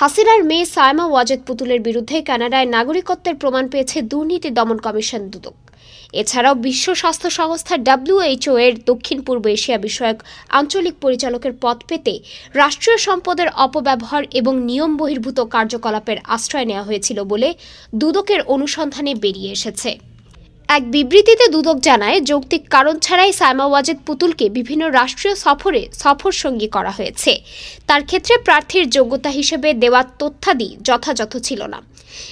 হাসিনার মেয়ে সায়মা ওয়াজেদ পুতুলের বিরুদ্ধে কানাডায় নাগরিকত্বের প্রমাণ পেয়েছে দুর্নীতি দমন কমিশন দুদক। এছাড়াও বিশ্ব স্বাস্থ্য সংস্থা ডাব্লিউএইচও এর দক্ষিণ পূর্ব এশিয়া বিষয়ক আঞ্চলিক পরিচালকের পদ পেতে রাষ্ট্রীয় সম্পদের অপব্যবহার এবং নিয়ম বহির্ভূত কার্যকলাপের আশ্রয় নেওয়া হয়েছিল বলে দুদকের অনুসন্ধানে বেরিয়ে এসেছে। এক বিবৃতিতে দুদক জানায়, যৌক্তিক কারণ ছাড়াই সাইমা ওয়াজেদ পুতুলকে বিভিন্ন রাষ্ট্রীয় সফরে সফর সঙ্গী করা হয়েছে। তার ক্ষেত্রে প্রার্থীর যোগ্যতা হিসেবে দেওয়া তথ্যাদি যথাযথ ছিল না।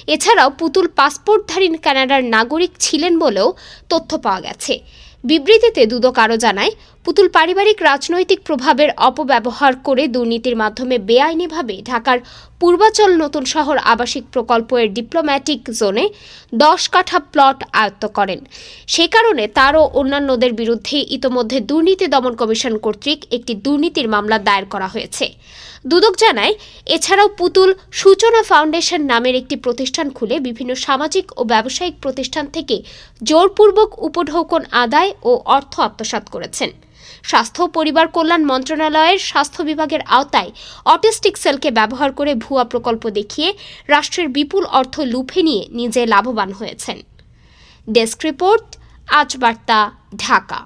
এছাড়াও পুতুল পাসপোর্টধারী কানাডার নাগরিক ছিলেন বলেও তথ্য পাওয়া গেছে। বিবৃতিতে দুদক আরও জানায়, পুতুল পারিবারিক রাজনৈতিক প্রভাবের অপব্যবহার করে দুর্নীতির মাধ্যমে বেআইনিভাবে ঢাকার পূর্বাচল নতুন শহর আবাসিক প্রকল্পের ডিপ্লোম্যাটিক জোনে দশ কাঠা প্লট আয়ত্ত করেন। সে কারণে তারও অন্যান্যদের বিরুদ্ধে ইতোমধ্যে দুর্নীতি দমন কমিশন কর্তৃক একটি দুর্নীতির মামলা দায়ের করা হয়েছে। দুদক জানায়, এছাড়াও পুতুল সূচনা ফাউন্ডেশন নামের একটি প্রতিষ্ঠান খুলে বিভিন্ন সামাজিক ও ব্যবসায়িক প্রতিষ্ঠান থেকে জোরপূর্বক উপঢৌকন আদায় ও অর্থ আত্মসাত করেছেন। স্বাস্থ্য পরিবার কল্যাণ মন্ত্রণালয়ের স্বাস্থ্য বিভাগের আওতায় অটিস্টিক সেলকে ব্যবহার করে ভুয়া প্রকল্প দেখিয়ে রাষ্ট্রের বিপুল অর্থ লুফে নিয়ে নিজে লাভবান হয়েছেন। ডেস্ক রিপোর্ট, আজ বার্তা, ঢাকা।